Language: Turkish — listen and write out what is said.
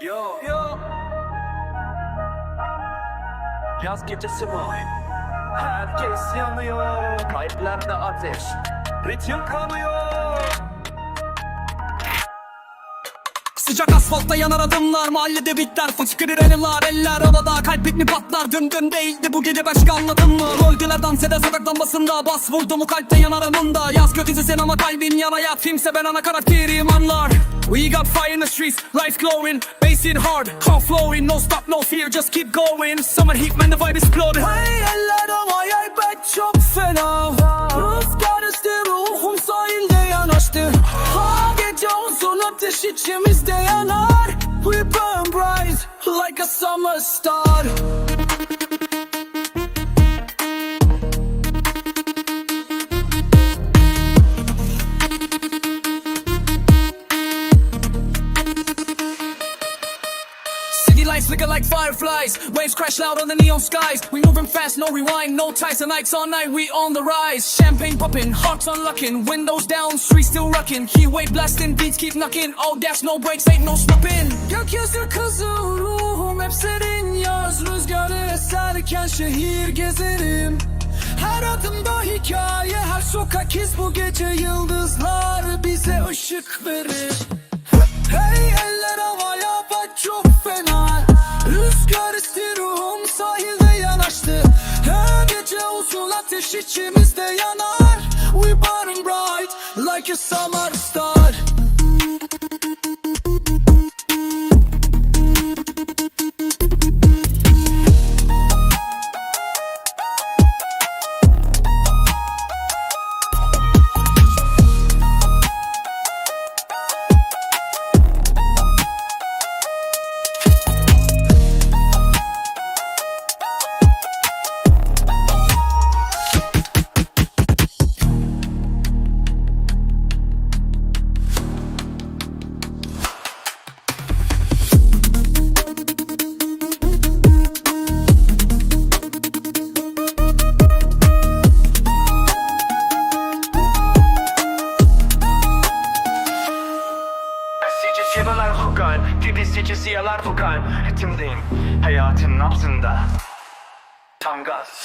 Yo. Yo. Yaz gecesi bu. Herkes yanıyor. Kalplerde ateş. Ritim kanıyor. Sıcak asfaltta yanar adımlar Mahallede bitler. Fıçkırır elimler Eller havada. Kalp mi patlar Dün dün değildi bu gece başka anladın mı? Gölgeler dans eder sokak lambasında. Bas vurdu mu kalpte yanar anında Yaz gökyüzü ama kalbin yana yat. Filmse ben ana karakteriyim anlar We got fire in the streets, life glowing Bass hard, heart flowing No stop, no fear, just keep going. Summer heat, man the vibe exploding. Hey eller havaya bet çok fena Rüzgar esti ruhum sahilde yanaştı Ha gece uzun ateş içimizde yanar flicker like fireflies. Waves crash loud on the neon skies. We moving fast, no rewind No ties. And all night, we on the rise. Champagne popping, hearts unlocking Windows down, streets still rocking. Heat wave blasting, beats keep knocking. All gas, no brakes, ain't no stopping. Gökyüzü kızı ruhum hep serin Yaz rüzgarı eserken şehir gezerim her adımda hikaye, her sokak iz bu gece yıldızlar. Bize ışık verir. Hey eller havaya ateş içimizde yanar. We burn bright like a summer star Sice çiviler hukan Gibi sice siyalar fukan Ritimdeyim Hayatın nabzında. Tam gaz